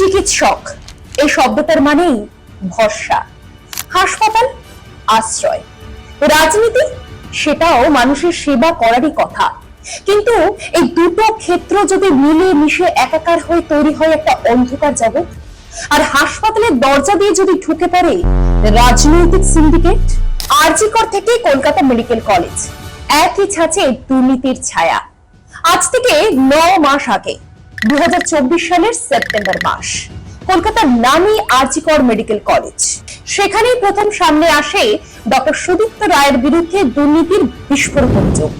চিকিৎসক। এই শব্দটার মানেই ভরসা, হাসপাতাল, আশ্রয়। রাজনীতি, সেটাও মানুষের সেবা করারই কথা। কিন্তু এই দুটো ক্ষেত্র যদি মিলে মিশে একাকার হয়ে তৈরি হয় একটা অন্ধকার জগৎ, আর হাসপাতালের দরজা দিয়ে যদি ঢুকে পড়ে রাজনৈতিক সিন্ডিকেট আরজিকর থেকে কলকাতা মেডিকেল কলেজ। একই ছাঁচে দুর্নীতির ছায়া। আজ থেকে ন মাস আগে দু হাজার চব্বিশ সালের সেপ্টেম্বর মাস। কলকাতার নামি আরজিকর মেডিকেল কলেজ। সেখানেই প্রথম সামনে আসে ডক্টর সুদীপ্ত রায়ের বিরুদ্ধে দুর্নীতির বিস্ফোরক অভিযোগ।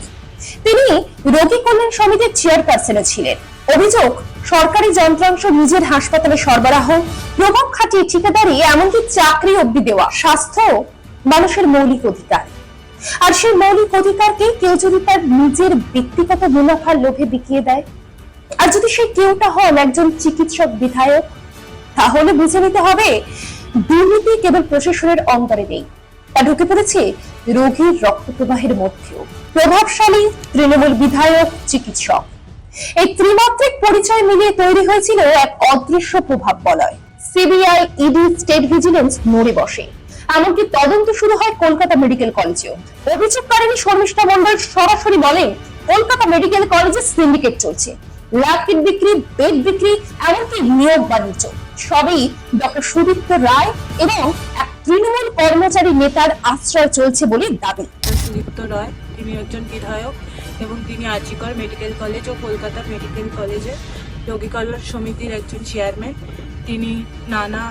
তিনি রোগী কল্যাণ সমিতির চেয়ারপারসনে ছিলেন। অভিযোগ, সরকারি যন্ত্রাংশ নিজের হাসপাতালে সরবরাহ, প্রভাব খাটিয়ে ঠিকাদারি, এমনকি চাকরি অবধি দেওয়া, স্বাস্থ্য মানুষের মৌলিক অধিকার। আর সেই মৌলিক অধিকারকে কেউ যদি তার নিজের ব্যক্তিগত মুনাফার লোভে বিকিয়ে দেয়? আর যদি সেই কেউটা হন একজন চিকিৎসক বিধায়ক, তাহলে বুঝে নিতে হবে দুর্নীতি কেবল প্রশাসনের অন্তরে নেই। তা ঢুকে পড়েছে রোগীর রক্ত প্রবাহের মধ্যেও। প্রভাবশালী তৃণমূল বিধায়ক, চিকিৎসক। এই ত্রিমাত্রিক পরিচয় মিলিয়ে তৈরি হয়েছিল এক অদৃশ্য প্রভাব বলয় সিবিআই, ইডি, স্টেট ভিজিলেন্স নড়ে বসে। এমনকি তদন্ত শুরু হয় কলকাতা মেডিকেল কলেজেও। অভিযোগকারিণী শর্মিষ্ঠা মন্ডল সরাসরি বলেন, কলকাতা মেডিকেল কলেজে সিন্ডিকেট চলছে। ল্যাব বিক্রি, বেড বিক্রি, এমনকি নিয়োগ বাণিজ্য। সবই ডক্টর সুদীপ্ত রায় এবং এক তৃণমূল কর্মচারী নেতার আশ্রয় চলছে বলে দাবি। সুদীপ্ত রায়, তিনি একজন বিধায়ক এবং তিনি আজিকর মেডিকেল কলেজ ও কলকাতা মেডিকেল কলেজের রোগী কল্যাণ সমিতির একজন চেয়ারম্যান। তিনি নানা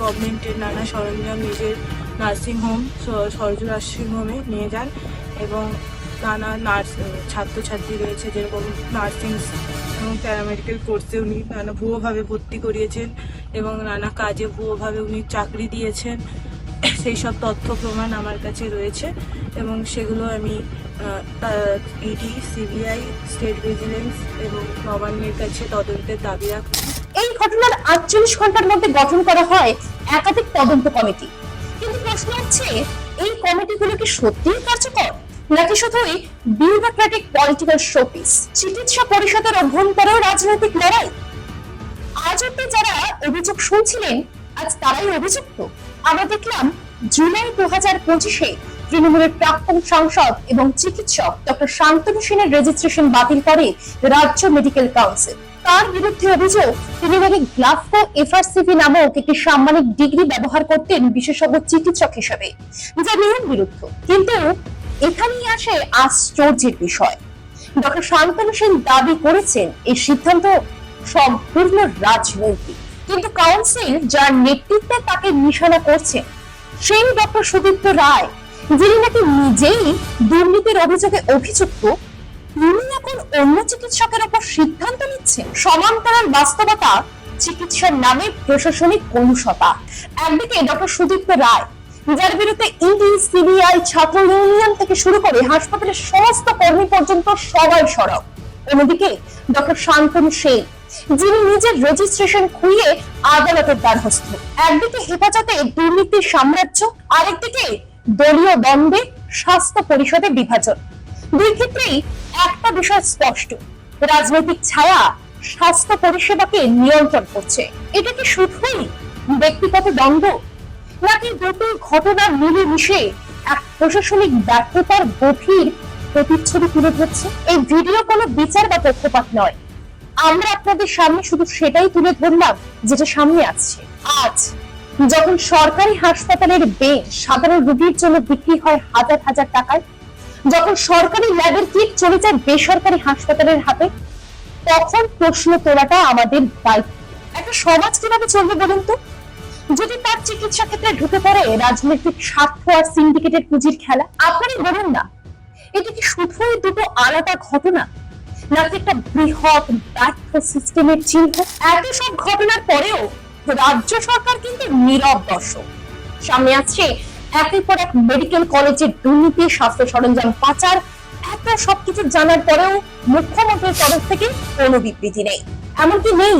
গভর্নমেন্টের নানা সরঞ্জাম, নিজের নার্সিং হোম সরজু নার্সিং হোমে নিয়ে যান এবং নানা নার্স ছাত্রছাত্রী রয়েছে, যেরকম নার্সিং এবং প্যারামেডিক্যাল কোর্সে উনি নানা ভুয়োভাবে ভর্তি করিয়েছেন এবং নানা কাজে ভুয়োভাবে উনি চাকরি দিয়েছেন। সেই সব তথ্য প্রমাণ আমার কাছে রয়েছে এবং সেগুলো আমি ইডি সিবিআই স্টেট ভিজিলেন্স এবং নবান্নের কাছে তদন্তের দাবি রাখছি এই ঘটনার আটচল্লিশ ঘণ্টার মধ্যে গঠন করা হয় একাধিক তদন্ত কমিটি। কিন্তু প্রশ্ন হচ্ছে এই কমিটিগুলো কি সত্যিই কার্যকর? নাকি শুধুই বিউরোক্রেটিক পলিটিক্যাল শোপিস চিকিৎসা পরিষদের অভ্যন্তরেও রাজনৈতিক লড়াই? আজ অব্দি যারা অভিযোগ শুনছিলেন, আজ তারাই অভিযুক্ত। আমরা দেখলাম জুলাই দু হাজার পঁচিশে তৃণমূলের প্রাক্তন সাংসদ এবং চিকিৎসক ডক্টর শান্তনু সেনের রেজিস্ট্রেশন বাতিল করে রাজ্য মেডিকেল কাউন্সিল তার বিরুদ্ধে অভিযোগ তিনি নাকি গ্লাফকো এফআরসিপি নামক একটি সাম্মানিক ডিগ্রি ব্যবহার করতেন বিশেষজ্ঞ চিকিৎসক হিসেবে, যা নিয়ম বিরুদ্ধ। কিন্তু এখানেই আসে আশ্চর্যের বিষয়। ডক্টর শান্তনু সেন দাবি করেছেন, এই সিদ্ধান্ত সম্পূর্ণ রাজনৈতিক। কিন্তু কাউন্সিল যার নেতৃত্বে তাকে নিশানা করছে, সেই ডক্টর সুদীপ্ত রায়, যিনি নাকি নিজেই দুর্নীতির অভিযোগে অভিযুক্ত, তিনি এখন অন্য চিকিৎসকের উপর সিদ্ধান্ত নিচ্ছেন। সমান্তরাল বাস্তবতা চিকিৎসার নামে প্রশাসনিক কলুষতা একদিকে ডক্টর সুদীপ্ত রায় যার বিরুদ্ধে ইডি, সিবিআই, ছাত্র ইউনিয়ন থেকে শুরু করে হাসপাতালের সমস্ত কর্মী পর্যন্ত সবাই সরব। অন্যদিকে ডক্টর শান্তনু সেন, যিনি নিজের রেজিস্ট্রেশন খুইয়ে আদালতের দ্বারস্থ। একদিকে হেফাজতে দুর্নীতির সাম্রাজ্য, আরেকদিকে দলীয় দ্বন্দ্বে স্বাস্থ্য পরিষদে বিভাজন। দুই ক্ষেত্রেই একটা বিষয় স্পষ্ট, রাজনৈতিক ছায়া স্বাস্থ্য পরিষেবাকে নিয়ন্ত্রণ করছে। এটা কি শুধুই ব্যক্তিগত দ্বন্দ্ব নাকি দুটো ঘটনা মিলে মিশে এক প্রশাসনিক ব্যর্থতার গভীর প্রতিচ্ছবি তুলে ধরছে? এই ভিডিও কোনো বিচার বা পক্ষপাত নয়। আমরা আপনাদের সামনে শুধু সেটাই তুলে ধরলাম যেটা সামনে আসছে আজ যখন সরকারি হাসপাতালের বেড সাধারণ রোগীর জন্য বিক্রি হয় হাজার হাজার টাকায়, যখন সরকারি ল্যাবের কিট চলে যায় বেসরকারি হাসপাতালের হাতে, তখন প্রশ্ন তোলাটা আমাদের দায়িত্ব। একটা সমাজ কীভাবে চলবে বলুন তো? যদি তার চিকিৎসা ক্ষেত্রে ঢুকে পড়ে রাজনৈতিক স্বার্থ আর সিন্ডিকেটের পুঁজির খেলা, আপনারই বলুন না, এটা কি শুধুই দুটো আলাদা ঘটনা, নাকি একটা বৃহৎ ব্যর্থ সিস্টেমের চিহ্ন? এত সব ঘটনার পরেও রাজ্য সরকার কিন্তু নীরব দর্শক। সামনে আসছে একের পর এক মেডিকেল কলেজের দুর্নীতি, স্বাস্থ্য সরঞ্জাম পাচার, এত সবকিছু জানার পরেও মুখ্যমন্ত্রীর তরফ থেকে কোনো বিবৃতি নেই। এমনকি নেই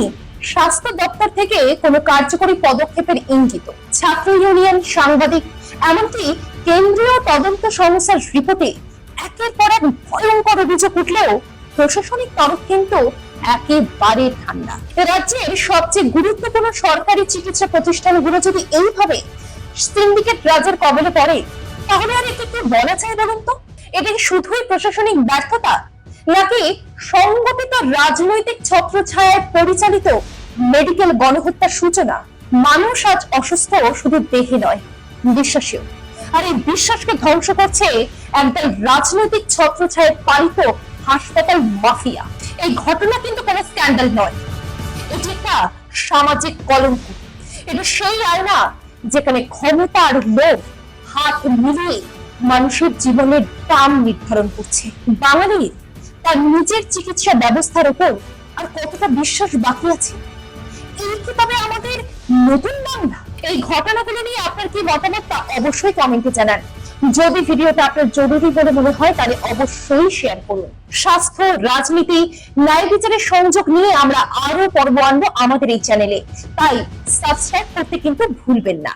স্বাস্থ্য দপ্তর থেকে কোনো কার্যকরী পদক্ষেপের ইঙ্গিত। ছাত্র ইউনিয়ন সাংবাদিক, এমনকি কেন্দ্রীয় তদন্ত সংস্থার রিপোর্টে একের পর এক ভয়ঙ্কর অভিযোগ উঠলেও প্রশাসনিক তরফ কিন্তু একেবারে ঠান্ডা। রাজ্যের সবচেয়ে গুরুত্বপূর্ণ সরকারি চিকিৎসা প্রতিষ্ঠানগুলো যদি এইভাবে সিন্ডিকেট রাজের কবলে পড়ে, তাহলে আর একে কি বলা যায় বলুন তো? এটা কি শুধুই প্রশাসনিক ব্যর্থতা নাকি সংগঠিত রাজনৈতিক ছত্রছায়ায় পরিচালিত মেডিকেল গণহত্যার সূচনা? মানুষ আজ অসুস্থ শুধু দেহে নয়, বিশ্বাসেও। আর এই বিশ্বাসকে ধ্বংস করছে একদল রাজনৈতিক ছত্রছায়ায় পালিত হাসপাতাল মাফিয়া। এই ঘটনা কিন্তু কোনো স্ক্যান্ডাল নয়। এটি একটা সামাজিক কলঙ্ক। এটা সেই আয়না যেখানে ক্ষমতা আর লোভ হাত মিলিয়ে মানুষের জীবনের দাম নির্ধারণ করছে। বাঙালির তার নিজের চিকিৎসা ব্যবস্থার উপর আর কতটা বিশ্বাস বাকি আছে? এই কি তবে আমাদের নতুন বাংলা এই ঘটনাগুলো নিয়ে আপনার কি মতামত তা অবশ্যই কমেন্টে জানান। যদি ভিডিওটা আপনার জরুরি বলে মনে হয়, তাহলে অবশ্যই শেয়ার করুন। স্বাস্থ্য, রাজনীতি, ন্যায় বিচারের সংযোগ নিয়ে আমরা আরও পর্ব আনব আমাদের এই চ্যানেলে তাই সাবস্ক্রাইব করতে কিন্তু ভুলবেন না।